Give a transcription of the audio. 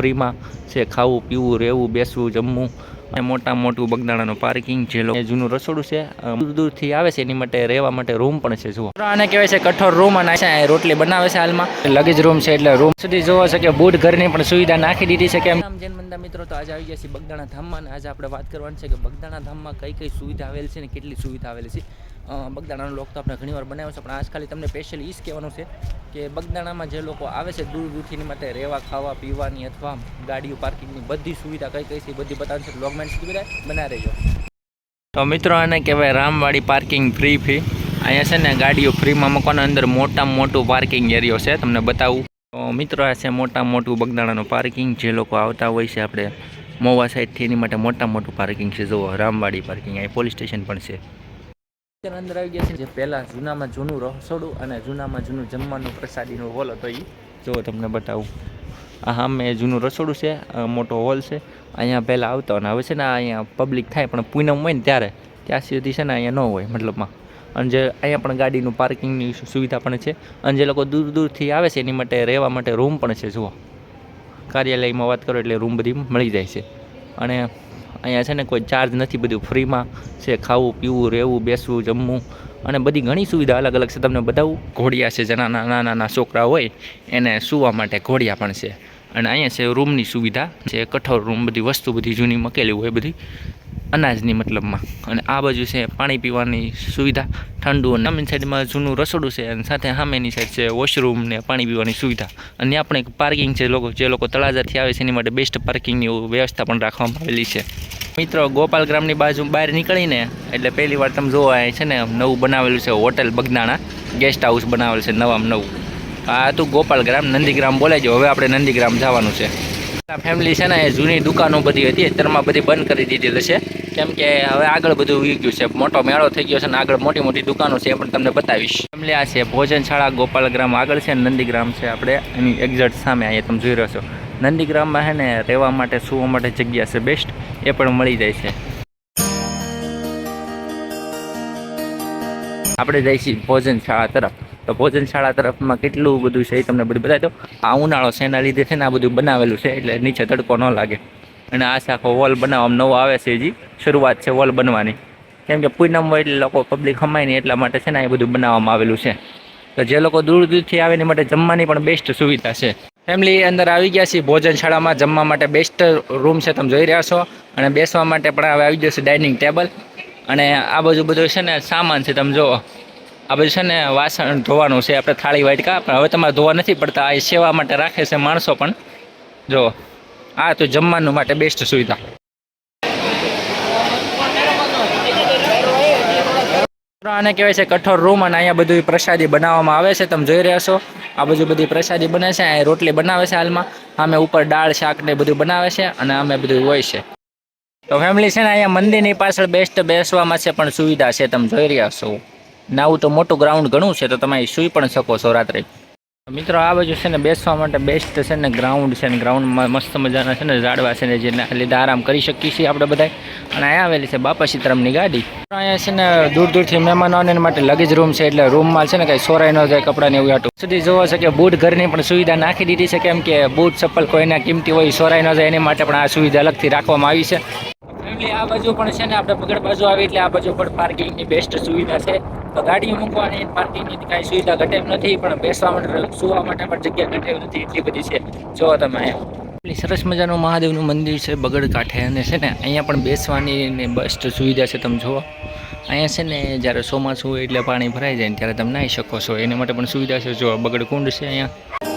ફ્રીમાં છે, ખાવું, પીવું, રહેવું, બેસવું, જમવું અને મોટા મોટું બગદાણાનું પાર્કિંગ જે લોકો જૂનું રસોડું છે દૂર દૂરથી આવે છે, એની માટે રહેવા માટે રૂમ પણ છે, જુઓ. આને કહેવાય છે કઠોર રૂમ અને છે, રોટલી બનાવે છે હાલમાં. લગેજ રૂમ છે એટલે રૂમ સુધી જોવો છે કે બૂટ ઘરની પણ સુવિધા નાખી દીધી છે કે જૈન મંદિર મિત્રો, તો આજે આવી ગયા છે બગદાણા ધામમાં અને આજે આપણે વાત કરવાની છે કે બગદાણા ધામમાં કઈ કઈ સુવિધા આવેલી છે ને કેટલી સુવિધા આવેલી છે. બગદાણાનો લોક તો આપણે ઘણીવાર બનાવ્યો છે, પણ આજ ખાલી તમને સ્પેશિયલ જ કહેવાનું છે કે બગદાણામાં જે લોકો આવે છે દૂર દૂરથીની માટે રહેવા, ખાવા, પીવાની અથવા ગાડીઓ, પાર્કિંગની બધી સુવિધા કઈ કઈ છે બધી બતાવવાનું છે બ્લોગમેન્ટ સુધી બધા બના રહેજો. તો મિત્રો આને કહેવાય રામવાડી પાર્કિંગ ફ્રી ફી. અહીંયા છે ને ગાડીઓ ફ્રીમાં મૂકવાના, અંદર મોટામાં મોટું પાર્કિંગ એરિયો છે, તમને બતાવું. તો મિત્રો આ છે મોટામાં મોટું બગદાણાનું પાર્કિંગ, જે લોકો આવતા હોય છે આપણે મોવા સાઈડથી, એની માટે મોટા મોટું પાર્કિંગ છે, જુઓ, રામવાડી પાર્કિંગ અહીં પોલીસ સ્ટેશન પણ છે. અંદર આવી ગયા છે. જે પહેલાં જૂનામાં જૂનું રસોડું અને જૂનામાં જૂનું જમવાનું પ્રસાદીનો હોલ હતો એ જો તમને બતાવું. આ સામે જૂનું રસોડું છે મોટો હોલ છે. અહીંયા પહેલાં આવતો અને હવે છે ને અહીંયા પબ્લિક થાય, પણ પૂનમ હોય ને ત્યારે, ત્યાં સુધી છે ને અહીંયા ન હોય મતલબમાં. અને જે અહીંયા પણ ગાડીનું પાર્કિંગની સુવિધા પણ છે. અને જે લોકો દૂર દૂરથી આવે છે, એની માટે રહેવા માટે રૂમ પણ છે, જુઓ. કાર્યાલયમાં વાત કરો એટલે રૂમ બધી મળી જાય છે. અને અહીંયા છે ને કોઈ ચાર્જ નથી, બધું ફ્રીમાં છે, ખાવું, પીવું, રહેવું, બેસવું, જમવું. અને બધી ઘણી સુવિધા અલગ અલગ છે, તમને બતાવું. ઘોડિયા છે જેના નાના નાના છોકરા હોય, એને સૂવા માટે ઘોડિયા પણ છે. અને અહીંયા છે રૂમની સુવિધા છે કઠોર રૂમ બધી વસ્તુ બધી જૂની મૂકેલી હોય બધી. અનાજની મતલબમાં. અને આ બાજુ છે પાણી પીવાની સુવિધા, ઠંડુ અને સામેની સાઈડમાં જૂનું રસોડું છે અને સાથે સામેની સાઈડ છે વોશરૂમ ને પાણી પીવાની સુવિધા. અને ત્યાં પણ એક પાર્કિંગ છે લોકો, જે લોકો તળાજાથી આવે છે એની માટે બેસ્ટ પાર્કિંગની વ્યવસ્થા પણ રાખવામાં આવેલી છે. મિત્રો, ગોપાલ ગ્રામની બાજુ બહાર નીકળીને, એટલે પહેલી વાર તમે જોવા છે ને નવું બનાવેલું છે હોટલ બગદાણા. ગેસ્ટ હાઉસ બનાવેલું છે નવામાં નવું. આ હતું ગોપાલ ગ્રામ, નંદીગ્રામ બોલાય હવે આપણે નંદીગ્રામ જવાનું છે. ફેમિલી છે ને જૂની દુકાનો બધી હતી, અત્યારમાં બધી બંધ કરી દીધેલી છે. કેમ કે હવે આગળ બધું વી ગયું છે. મોટો મેળો થઈ ગયો છે ને, આગળ મોટી મોટી દુકાનો છે, એ પણ તમને બતાવીશ. ફેમિલી આ છે, ભોજનશાળા ગોપાલ ગ્રામ આગળ છે નંદીગ્રામ છે આપણે. એની એક્ઝેક્ટ સામે અહીંયા તમે જોઈ રહ્યો છો. નંદીગ્રામમાં છે ને, રહેવા માટે, સુવા માટે જગ્યા છે બેસ્ટ એ પણ મળી જાય છે. આપણે જઈશું ભોજનશાળા તરફ. તો ભોજનશાળા તરફમાં કેટલું બધું છે એ તમને બધું બતાવી દો આ ઉનાળો છે, એના લીધે છે ને આ બધું બનાવેલું છે, એટલે નીચે તડકો ન લાગે. અને આ આખો વોલ બનાવવામાં નવો આવે છે હજી. શરૂઆત છે વોલ બનવાની. કેમ કે પૂનમ હોય એટલે લોકો પબ્લિક હમાય નહીં, એટલા માટે છે ને એ બધું બનાવવામાં આવેલું છે. તો જે લોકો દૂર દૂરથી આવે એની માટે જમવાની પણ બેસ્ટ સુવિધા છે. ફેમિલી અંદર આવી ગયા છીએ, ભોજનશાળામાં જમવા માટે બેસ્ટ રૂમ છે, તમે જોઈ રહ્યા છો. અને બેસવા માટે પણ હવે આવી જશે ડાઇનિંગ ટેબલ અને આ બાજુ બધું છે ને સામાન છે, તમે જુઓ. આ બધું છે ને વાસણ ધોવાનું છે, આપણે થાળી વાટકા, પણ હવે તમારે ધોવા નથી પડતા, આ સેવા માટે રાખે છે માણસો પણ. જો, આ તો જમવાનું માટે બેસ્ટ સુવિધા. આને કહેવાય છે કઠોર રૂમ, અને અહીંયા બધું પ્રસાદી બનાવવામાં આવે છે, તમે જોઈ રહ્યા છો. આ બધું બધી પ્રસાદી બને છે, અહીંયા રોટલી બનાવે છે હાલમાં. અમે ઉપર દાળ, શાક ને બધું બનાવે છે, અને અમે બધું હોય છે. તો ફેમિલી છે ને, અહીંયા મંદિરની પાછળ બેસ્ટ બેસવામાં છે, પણ સુવિધા છે, તમે જોઈ રહ્યા છો. ને આવું તો મોટું ગ્રાઉન્ડ ઘણું છે, તો તમે સૂઈ પણ શકો છો રાત્રે. મિત્રો, આ બાજુ છે ને બેસવા માટે બેસ્ટ છે ને ગ્રાઉન્ડ છે ને ગ્રાઉન્ડમાં મસ્ત મજાના છે ને ઝાડવા છે ને જેના લીધે આરામ કરી શકીએ છીએ આપણે બધા અને અહીંયા આવેલી છે બાપા સીતરામની ગાડી. અહીંયા છે ને દૂર દૂરથી મહેમાનો આવે એના માટે લગેજ રૂમ છે, એટલે રૂમમાં છે ને કંઈ સોરાઈ ન જાય કપડાને એવું આટું સુધી જોવો છે કે બૂટ ઘરની પણ સુવિધા નાખી દીધી છે, કેમ કે બૂટ ચપ્પલ કોઈના કિંમતી હોય સોરાઈ ન જાય, એની માટે પણ આ સુવિધા અલગથી રાખવામાં આવી છે. ફેમિલી આ બાજુ પણ છે ને આપણે બગડ બાજુ આવી, એટલે આ બાજુ પણ પાર્કિંગની બેસ્ટ સુવિધા છે. તો ગાડી મૂકવાની, પાર્કિંગની કાંઈ સુવિધા ઘટે એમ નથી, પણ બેસવા માટે, સુવા માટે પણ જગ્યા ઘટે એમ નથી, એટલી બધી છે. જો તમે અહીંયા. એટલી સરસ મજાનું મહાદેવનું મંદિર છે બગડ કાંઠે અને છે ને, અહીંયા પણ બેસવાની ને બેસ્ટ સુવિધા છે, તમે જુઓ. અહીંયા છે ને, જ્યારે ચોમાસું એટલે પાણી ભરાઈ જાય ને ત્યારે તમે નાહી શકો છો, એના માટે પણ સુવિધા છે, જો બગડ કુંડ છે અહીંયા.